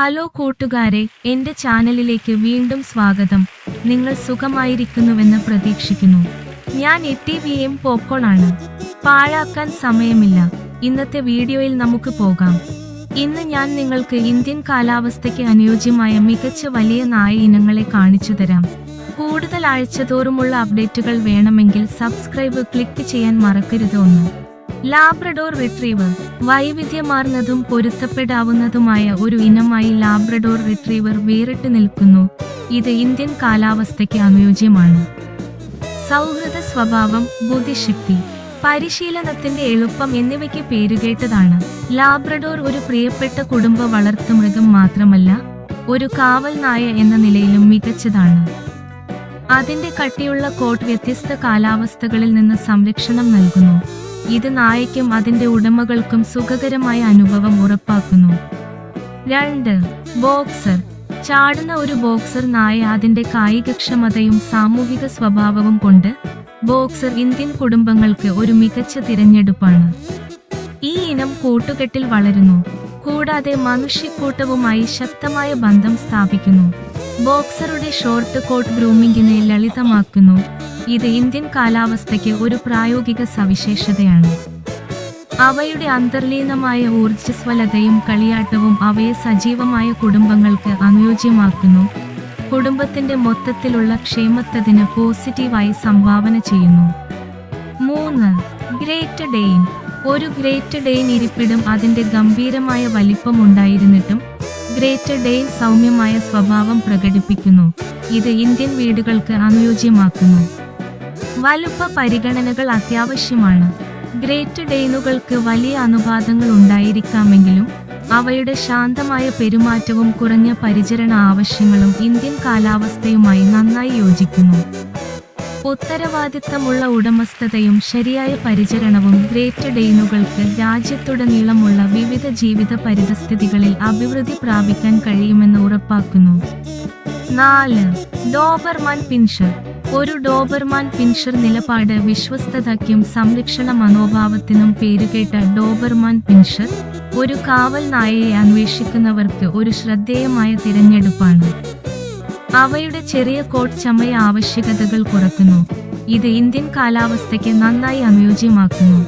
Hello കൂട്ടുകാരെ എന്റെ ചാനലിലേക്ക് വീണ്ടും സ്വാഗതം. നിങ്ങൾ സുഖമായിരിക്കുന്നുവെന്ന് പ്രതീക്ഷിക്കുന്നു. ഞാൻ എട്ടി വി എം പോപ്കോൺ ആണ്. പാഴാക്കാൻ സമയമില്ല. ഇന്നത്തെ വീഡിയോയിൽ നമുക്ക് പോകാം. ഇന്ന് ഞാൻ നിങ്ങൾക്ക് ഇന്ത്യൻ കാലാവസ്ഥയ്ക്ക് അനുയോജ്യമായ മികച്ച വലിയ നായ ഇനങ്ങളെ കാണിച്ചു തരാം. കൂടുതൽ ആഴ്ചതോറുമുള്ള അപ്ഡേറ്റുകൾ വേണമെങ്കിൽ സബ്സ്ക്രൈബ് ക്ലിക്ക് ചെയ്യാൻ മറക്കരുത് ഒന്ന്. ലാബ്രഡോർ റിട്രീവർ വൈവിധ്യമാർന്നതും പൊരുത്തപ്പെടാവുന്നതുമായ ഒരു ഇനമായി ലാബ്രഡോർ റിട്രീവർ വേറിട്ട് നിൽക്കുന്നു. ഇത് ഇന്ത്യൻ കാലാവസ്ഥയ്ക്ക് അനുയോജ്യമാണ്. സൗഹൃദ സ്വഭാവം ബുദ്ധിശക്തി പരിശീലനത്തിന്റെ എളുപ്പം എന്നിവയ്ക്ക് പേരുകേട്ടതാണ്. ലാബ്രഡോർ ഒരു പ്രിയപ്പെട്ട കുടുംബ വളർത്തുമൃഗം മാത്രമല്ല ഒരു കാവൽ നായ എന്ന നിലയിലും മികച്ചതാണ്. അതിന്റെ കട്ടിയുള്ള കോട്ട് വ്യത്യസ്ത കാലാവസ്ഥകളിൽ നിന്ന് സംരക്ഷണം നൽകുന്നു. ഇത് നായയ്ക്കും അതിന്റെ ഉടമകൾക്കും സുഖകരമായ അനുഭവം ഉറപ്പാക്കുന്നു. രണ്ട് ബോക്സർ. ചാടുന്ന ഒരു ബോക്സർ നായ അതിന്റെ കായികക്ഷമതയും സാമൂഹിക സ്വഭാവവും കൊണ്ട് ബോക്സർ ഇന്ത്യൻ കുടുംബങ്ങൾക്ക് ഒരു മികച്ച തിരഞ്ഞെടുപ്പാണ്. ഈ ഇനം കൂട്ടുകെട്ടിൽ വളരുന്നു. കൂടാതെ മനുഷ്യക്കൂട്ടവുമായി ശക്തമായ ബന്ധം സ്ഥാപിക്കുന്നു. ബോക്സറുടെ ഷോർട്ട് കോട്ട് ഗ്രൂമിംഗിനെ ലളിതമാക്കുന്നു. ഇത് ഇന്ത്യൻ കാലാവസ്ഥയ്ക്ക് ഒരു പ്രായോഗിക സവിശേഷതയാണ്. അവയുടെ അന്തർലീനമായ ഊർജസ്വലതയും കളിയാട്ടവും അവയെ സജീവമായ കുടുംബങ്ങൾക്ക് അനുയോജ്യമാക്കുന്നു. കുടുംബത്തിന്റെ മൊത്തത്തിലുള്ള ക്ഷേമത്തതിന് പോസിറ്റീവായി സംഭാവന ചെയ്യുന്നു. മൂന്ന് ഗ്രേറ്റ് ഡെയിൻ. ഒരു ഗ്രേറ്റ് ഡെയിൻ ഇരിപ്പിടം അതിന്റെ ഗംഭീരമായ വലിപ്പം ഉണ്ടായിരുന്നിട്ടും ഗ്രേറ്റ് ഡെയിൻ സൗമ്യമായ സ്വഭാവം പ്രകടിപ്പിക്കുന്നു. ഇത് ഇന്ത്യൻ വീടുകൾക്ക് അനുയോജ്യമാക്കുന്നു. വലുപ്പ പരിഗണനകൾ അത്യാവശ്യമാണ്. ഗ്രേറ്റ് ഡെയിനുകൾക്ക് വലിയ അനുപാതങ്ങൾ ഉണ്ടായിരിക്കാമെങ്കിലും അവയുടെ ശാന്തമായ പെരുമാറ്റവും കുറഞ്ഞ പരിചരണ ആവശ്യങ്ങളും ഇന്ത്യൻ കാലാവസ്ഥയുമായി നന്നായി യോജിക്കുന്നു. ഉത്തരവാദിത്തമുള്ള ഉടമസ്ഥതയും ശരിയായ പരിചരണവും ഗ്രേറ്റ് ഡെയിനുകൾക്ക് രാജ്യത്തുടനീളമുള്ള വിവിധ ജീവിത പരിതസ്ഥിതികളിൽ അഭിവൃദ്ധി പ്രാപിക്കാൻ കഴിയുമെന്ന് ഉറപ്പാക്കുന്നു. നാല് ഡോബർമാൻ പിൻഷർ ഒരു ഡോബർമാൻ പിൻഷർ നിലപാട് വിശ്വസ്തതയ്ക്കും സംരക്ഷണ മനോഭാവത്തിനും പേരുകേട്ട ഡോബർമാൻ പിൻഷർ ഒരു കാവൽ നായയെ അന്വേഷിക്കുന്നവർക്ക് ഒരു ശ്രദ്ധേയമായ തിരഞ്ഞെടുപ്പാണ്. അവയുടെ ചെറിയ കോട്ട് ചമയ ആവശ്യകതകൾ കുറക്കുന്നു. ഇത് ഇന്ത്യൻ കാലാവസ്ഥയ്ക്ക് നന്നായി അനുയോജ്യമാക്കുന്നു.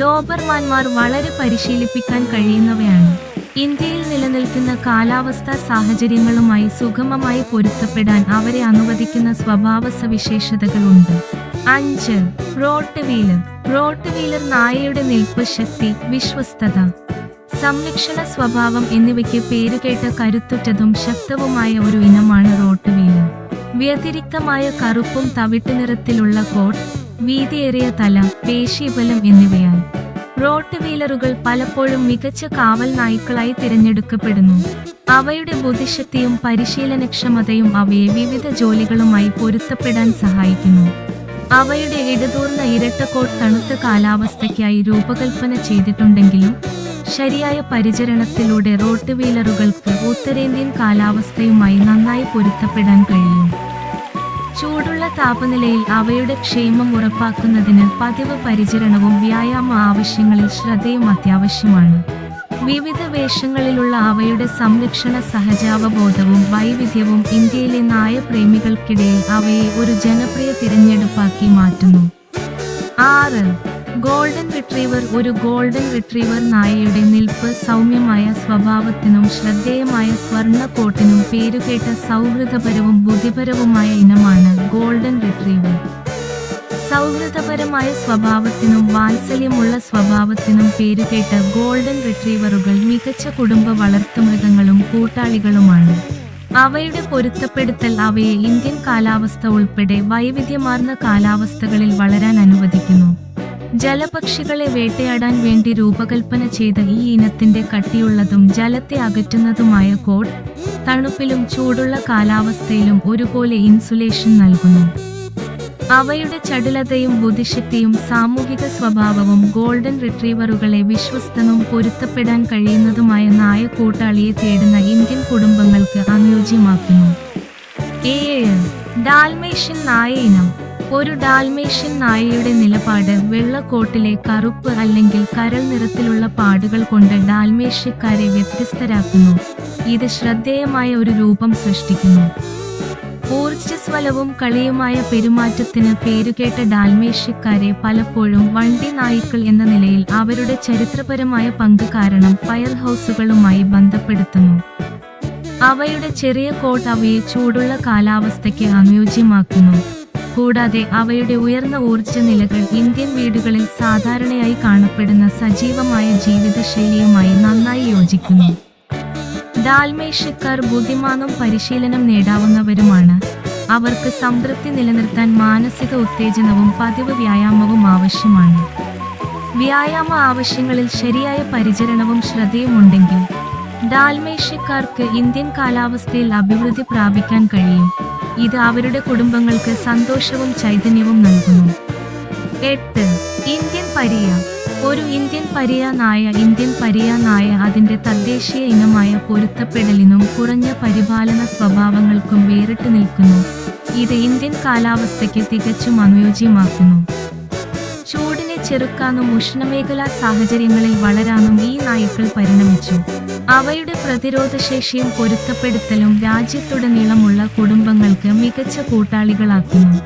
ഡോബർമാൻമാർ വളരെ പരിശീലിപ്പിക്കാൻ കഴിയുന്നവയാണ്. ഇന്ത്യയിൽ നിലനിൽക്കുന്ന കാലാവസ്ഥാ സാഹചര്യങ്ങളുമായി സുഗമമായി പൊരുത്തപ്പെടാൻ അവരെ അനുവദിക്കുന്ന സ്വഭാവ സവിശേഷതകളുണ്ട്. അഞ്ച് റോട്ട് വീലർ റോട്ട് വീലർ നായയുടെ നിൽപ്പ് ശക്തി വിശ്വസ്തത. സംരക്ഷണ സ്വഭാവം എന്നിവയ്ക്ക് പേരുകേട്ട കരുത്തുറ്റതും ശക്തവുമായ ഒരു ഇനമാണ് റോട്ട് വീൽ വ്യതിരിക്തമായ കറുപ്പും തവിട്ട് നിറത്തിലുള്ള കോട്ട് വീതിയേറിയ തല പേശീബലം എന്നിവയാൽ. റോട്ട് വീലറുകൾ പലപ്പോഴും മികച്ച കാവൽ നായ്ക്കളായി തിരഞ്ഞെടുക്കപ്പെടുന്നു. അവയുടെ ബുദ്ധിശക്തിയും പരിശീലനക്ഷമതയും അവയെ വിവിധ ജോലികളുമായി പൊരുത്തപ്പെടാൻ സഹായിക്കുന്നു. അവയുടെ ഇടതൂർന്ന ഇരട്ടക്കോട്ട് തണുത്ത കാലാവസ്ഥയ്ക്കായി രൂപകൽപ്പന ചെയ്തിട്ടുണ്ടെങ്കിലും ശരിയായ പരിചരണത്തിലൂടെ റോട്ട് വീലറുകൾക്ക് ഉത്തരേന്ത്യൻ കാലാവസ്ഥയുമായി നന്നായി പൊരുത്തപ്പെടാൻ കഴിയും. ചൂടുള്ള താപനിലയിൽ അവയുടെ ക്ഷേമം ഉറപ്പാക്കുന്നതിന് പതിവ് പരിചരണവും വ്യായാമ ആവശ്യങ്ങളിൽ ശ്രദ്ധയും അത്യാവശ്യമാണ്. വിവിധ വേഷങ്ങളിലുള്ള അവയുടെ സംരക്ഷണ സഹജാവബോധവും വൈവിധ്യവും ഇന്ത്യയിലെ നായപ്രേമികൾക്കിടയിൽ അവയെ ഒരു ജനപ്രിയ തിരഞ്ഞെടുപ്പാക്കി മാറ്റുന്നു. ആറ് ഗോൾഡൻ റിട്രീവർ ഒരു ഗോൾഡൻ റിട്രീവർ നായയുടെ നിൽപ്പ് സൗമ്യമായ സ്വഭാവത്തിനും ശ്രദ്ധേയമായ സ്വർണ കോട്ടിനും പേരുകേട്ട സൗഹൃദപരവും ബുദ്ധിപരവുമായ ഇനമാണ് ഗോൾഡൻ റിട്രീവർ. സൗഹൃദപരമായ സ്വഭാവത്തിനും വാത്സല്യമുള്ള സ്വഭാവത്തിനും പേരുകേട്ട ഗോൾഡൻ റിട്രീവറുകൾ മികച്ച കുടുംബ വളർത്തുമൃഗങ്ങളും കൂട്ടാളികളുമാണ്. അവയുടെ പൊരുത്തപ്പെടുത്തൽ അവയെ ഇന്ത്യൻ കാലാവസ്ഥ ഉൾപ്പെടെ വൈവിധ്യമാർന്ന കാലാവസ്ഥകളിൽ വളരാൻ അനുവദിക്കുന്നു. ജലപക്ഷികളെ വേട്ടയാടാൻ വേണ്ടി രൂപകൽപ്പന ചെയ്ത ഈ ഇനത്തിന്റെ കട്ടിയുള്ളതും ജലത്തെ അകറ്റുന്നതുമായ കോഡ് തണുപ്പിലും ചൂടുള്ള കാലാവസ്ഥയിലും ഒരുപോലെ ഇൻസുലേഷൻ നൽകുന്നു. അവയുടെ ചടുലതയും ബുദ്ധിശക്തിയും സാമൂഹിക സ്വഭാവവും ഗോൾഡൻ റിട്രീവറുകളെ വിശ്വസ്തനും പൊരുത്തപ്പെടാൻ കഴിയുന്നതുമായ നായ കൂട്ടാളിയെ തേടുന്ന ഇന്ത്യൻ കുടുംബങ്ങൾക്ക് അനുയോജ്യമാക്കുന്നു. ഏഴ്. ഡാൽമേഷ്യൻ നായ ഇനം ഒരു ഡാൽമേഷ്യൻ നായയുടെ നിലപാട് വെള്ളക്കോട്ടിലെ കറുപ്പ് അല്ലെങ്കിൽ കരൾ നിറത്തിലുള്ള പാടുകൾ കൊണ്ട് ഡാൽമേഷ്യക്കാരെ വ്യത്യസ്തരാക്കുന്നു. ഇത് ശ്രദ്ധേയമായ ഒരു രൂപം സൃഷ്ടിക്കുന്നു. ഊർജസ്വലവും കളിയുമായ പെരുമാറ്റത്തിന് പേരുകേട്ട ഡാൽമേഷ്യക്കാരെ പലപ്പോഴും വണ്ടി നായ്ക്കൾ എന്ന നിലയിൽ അവരുടെ ചരിത്രപരമായ പങ്ക് കാരണം ഫയർ ഹൗസുകളുമായി ബന്ധപ്പെടുത്തുന്നു. അവയുടെ ചെറിയ കോട്ട് അവയെ ചൂടുള്ള കാലാവസ്ഥയ്ക്ക് അനുയോജ്യമാക്കുന്നു. കൂടാതെ അവയുടെ ഉയർന്ന ഊർജ നിലകൾ ഇന്ത്യൻ വീടുകളിൽ സാധാരണയായി കാണപ്പെടുന്ന സജീവമായ ജീവിതശൈലിയുമായി നന്നായി യോജിക്കുന്നു. ഡാൽമേഷ്യക്കാർ ബുദ്ധിമാനും പരിശീലനം നേടാവുന്നവരുമാണ്. അവർക്ക് സംതൃപ്തി നിലനിർത്താൻ മാനസിക ഉത്തേജനവും പതിവ് വ്യായാമവും ആവശ്യമാണ്. വ്യായാമ ആവശ്യങ്ങളിൽ ശരിയായ പരിചരണവും ശ്രദ്ധയും ഉണ്ടെങ്കിൽ ഡാൽമേഷ്യക്കാർക്ക് ഇന്ത്യൻ കാലാവസ്ഥയിൽ അഭിവൃദ്ധി പ്രാപിക്കാൻ കഴിയും. ഇത് അവരുടെ കുടുംബങ്ങൾക്ക് സന്തോഷവും ചൈതന്യവും നൽകുന്നു. എട്ട്. Indian pariah. ഒരു ഇന്ത്യൻ പരിയ നായ ഇന്ത്യൻ പരിയ നായ അതിന്റെ തദ്ദേശീയ ഇനമായ പൊരുത്തപ്പെടലിനും കുറഞ്ഞ പരിപാലന സ്വഭാവങ്ങൾക്കും വേറിട്ട് നിൽക്കുന്നു. ഇത് ഇന്ത്യൻ കാലാവസ്ഥയ്ക്ക് തികച്ചും അനുയോജ്യമാക്കുന്നു. ചൂടിനെ ചെറുക്കാനും ഉഷ്ണമേഖലാ സാഹചര്യങ്ങളിൽ വളരാനും ഈ നായ്ക്കൾ പരിണമിച്ചു. അവയുടെ പ്രതിരോധശേഷിയും പൊരുത്തപ്പെടുത്തലും രാജ്യത്തുടനീളമുള്ള കുടുംബങ്ങൾക്ക് മികച്ച കൂട്ടാളികളാക്കുന്നു.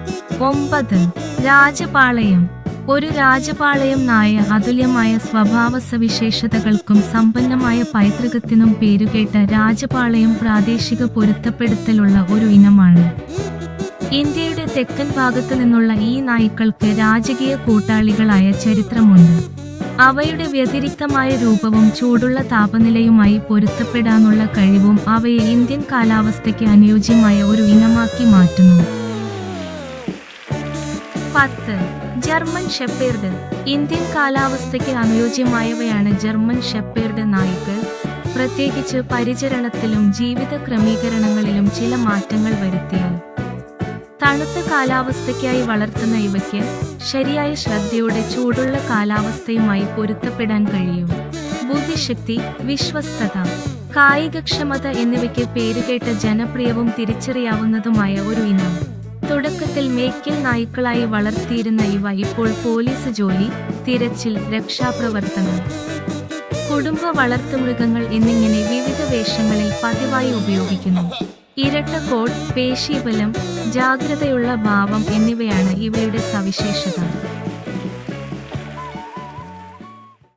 ഒമ്പത്. രാജപാളയം. ഒരു രാജപാളയം നായ അതുല്യമായ സ്വഭാവ സവിശേഷതകൾക്കും സമ്പന്നമായ പൈതൃകത്തിനും പേരുകേട്ട രാജപാളയം പ്രാദേശിക പൊരുത്തപ്പെടുത്തലുള്ള ഒരു ഇനമാണ്. ഇന്ത്യയുടെ തെക്കൻ ഭാഗത്തു നിന്നുള്ള ഈ നായ്ക്കൾക്ക് രാജകീയ കൂട്ടാളികളായ ചരിത്രമുണ്ട്. അവയുടെ വ്യതിരിക്തമായ രൂപവും ചൂടുള്ള താപനിലയുമായി പൊരുത്തപ്പെടാനുള്ള കഴിവും അവയെ ഇന്ത്യൻ കാലാവസ്ഥയ്ക്ക് അനുയോജ്യമായ ഒരു ഇനമാക്കി മാറ്റുന്നു. പത്ത്. German shepherd. ഇന്ത്യൻ കാലാവസ്ഥയ്ക്ക് അനുയോജ്യമായവയാണ് ജർമ്മൻ ഷെപ്പേർഡ് നായ്ക്കൾ. പ്രത്യേകിച്ച് പരിചരണത്തിലും ജീവിത ക്രമീകരണങ്ങളിലും ചില മാറ്റങ്ങൾ വരുത്തിയാൽ. തണുത്ത കാലാവസ്ഥയ്ക്കായി വളർത്തുന്ന ഇവയ്ക്ക് ശരിയായ ശ്രദ്ധയോടെ ചൂടുള്ള കാലാവസ്ഥയുമായി പൊരുത്തപ്പെടാൻ കഴിയും. ബുദ്ധിശക്തി വിശ്വസ്തത കായികക്ഷമത എന്നിവയ്ക്ക് പേരുകേട്ട ജനപ്രിയവും തിരിച്ചറിയാവുന്നതുമായ ഒരു ഇനം. തുടക്കത്തിൽ മേക്കൽ നായ്ക്കളായി വളർത്തിയിരുന്ന ഇവ ഇപ്പോൾ പോലീസ് ജോലി തിരച്ചിൽ രക്ഷാപ്രവർത്തനം കുടുംബ വളർത്തുമൃഗങ്ങൾ എന്നിങ്ങനെ വിവിധ വേഷങ്ങളിൽ പതിവായി ഉപയോഗിക്കുന്നു. ഇരട്ട കോട്ട് പേശീബലം ജാഗ്രതയുള്ള ഭാവം എന്നിവയാണ് ഇവയുടെ സവിശേഷത.